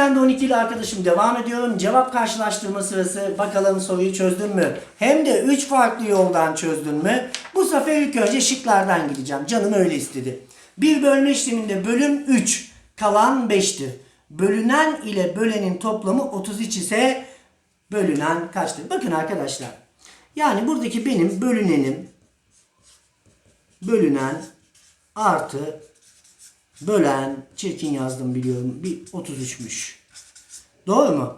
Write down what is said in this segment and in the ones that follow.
Sende 12 ile arkadaşım devam ediyorum. Cevap karşılaştırma sırası. Bakalım soruyu çözdün mü? Hem de 3 farklı yoldan çözdün mü? Bu sefer ilk önce şıklardan gideceğim. Canım öyle istedi. Bir bölme işleminde bölüm 3, kalan 5'tir. Bölünen ile bölenin toplamı 33 ise bölünen kaçtır? Bakın arkadaşlar. Yani buradaki benim bölünenim bölünen artı bölen çirkin yazdım biliyorum. Bir 33'müş. Doğru mu?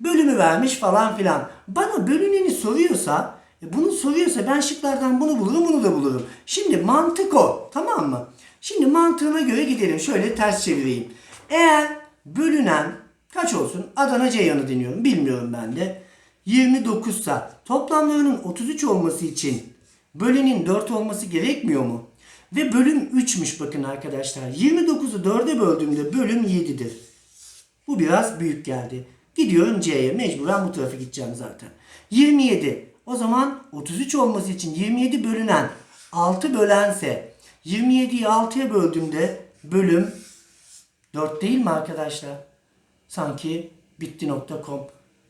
Bölümü vermiş falan filan. Bana bölüneni soruyorsa, e, bunu soruyorsa ben şıklardan bunu bulurum, bunu da bulurum. Şimdi mantık o. Tamam mı? Şimdi mantığına göre gidelim. Şöyle ters çevireyim. Eğer bölünen kaç olsun? Adana Ceyhan'ı deniyorum. Bilmiyorum ben de. 29 sa toplamlarının 33 olması için bölenin 4 olması gerekmiyor mu? Ve bölüm 3'müş bakın arkadaşlar. 29'u 4'e böldüğümde bölüm 7'dir. Bu biraz büyük geldi. Gidiyorum C'ye. Mecburen bu tarafa gideceğim zaten. 27. O zaman 33 olması için 27 bölünen 6 bölense 27'yi 6'ya böldüğümde bölüm 4 değil mi arkadaşlar? Sanki bitti.com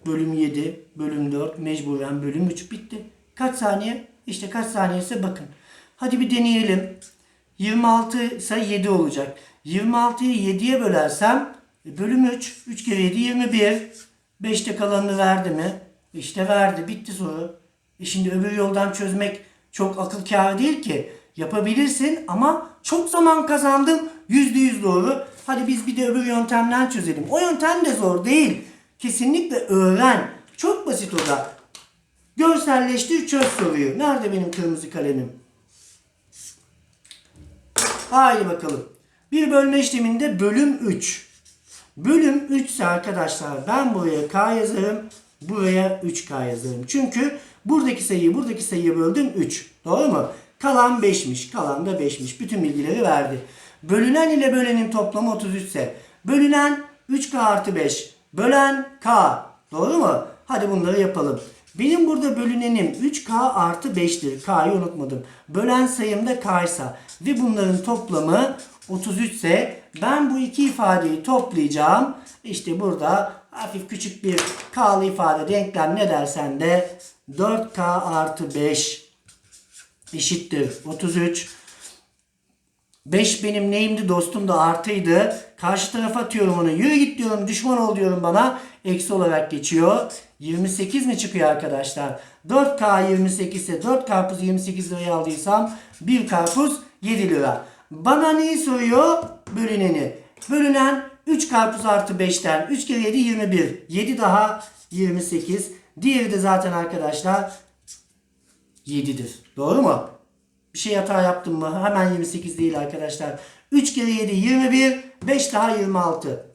bölüm 7, bölüm 4, mecburen bölüm 3 bitti. Kaç saniye? İşte kaç saniye ise bakın. Hadi bir deneyelim. 26 ise 7 olacak. 26'yı 7'ye bölersem e, bölüm 3. 3 kere 7 21. 5'te kalanını verdi mi? İşte verdi. Bitti soru. E şimdi öbür yoldan çözmek çok akıl kârı değil ki. Yapabilirsin ama çok zaman kazandım. %100 doğru. Hadi biz bir de öbür yöntemden çözelim. O yöntem de zor değil. Kesinlikle öğren. Çok basit o da. Görselleştir çöz soruyu. Nerede benim kırmızı kalemim? Haydi bakalım. Bir bölme işleminde bölüm 3. Bölüm 3 ise arkadaşlar ben buraya k yazarım. Buraya 3k yazarım. Çünkü buradaki sayıyı buradaki sayıya böldüm 3. Doğru mu? Kalan 5'miş. Kalan da 5'miş. Bütün bilgileri verdi. Bölünen ile bölenin toplamı 33 ise bölünen 3k artı 5. Bölen k. Doğru mu? Hadi bunları yapalım. Benim burada bölünenim 3k artı 5'tir. K'yı unutmadım. Bölen sayım da k ise ve bunların toplamı 33 ise ben bu iki ifadeyi toplayacağım. İşte burada hafif küçük bir k'lı ifade denklem ne dersen de 4k artı 5 eşittir 33. 5 benim neyimdi dostum da artıydı. Karşı tarafa atıyorum onu. Yürü git diyorum düşman ol diyorum bana. Eksi olarak geçiyor. 28 mi çıkıyor arkadaşlar? 4K 28 ise 4 karpuz 28 liraya aldıysam 1 karpuz 7 lira. Bana neyi soruyor? Bölüneni. Bölünen 3 karpuz artı 5'ten 3 kere 7 21. 7 daha 28. Diğeri de zaten arkadaşlar 7'dir. Doğru mu? Bir şey hata yaptım mı? Hemen 28 değil arkadaşlar. 3 kere 7 21. 5 daha 26.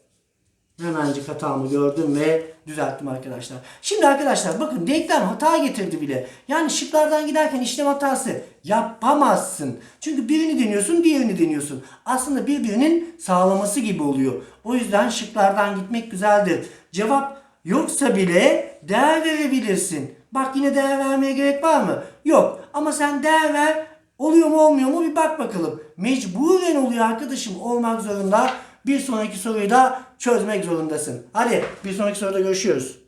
Hemencik hatamı gördüm ve düzelttim arkadaşlar. Şimdi arkadaşlar bakın denklem hata getirdi bile. Yani şıklardan giderken işlem hatası yapamazsın. Çünkü birini deniyorsun diğerini deniyorsun. Aslında birbirinin sağlaması gibi oluyor. O yüzden şıklardan gitmek güzeldir. Cevap yoksa bile değer verebilirsin. Bak yine değer vermeye gerek var mı? Yok. Ama sen değer ver. Oluyor mu olmuyor mu bir bak bakalım. Mecburen oluyor arkadaşım olmak zorunda. Bir sonraki soruyu da çözmek zorundasın. Hadi bir sonraki soruda görüşürüz.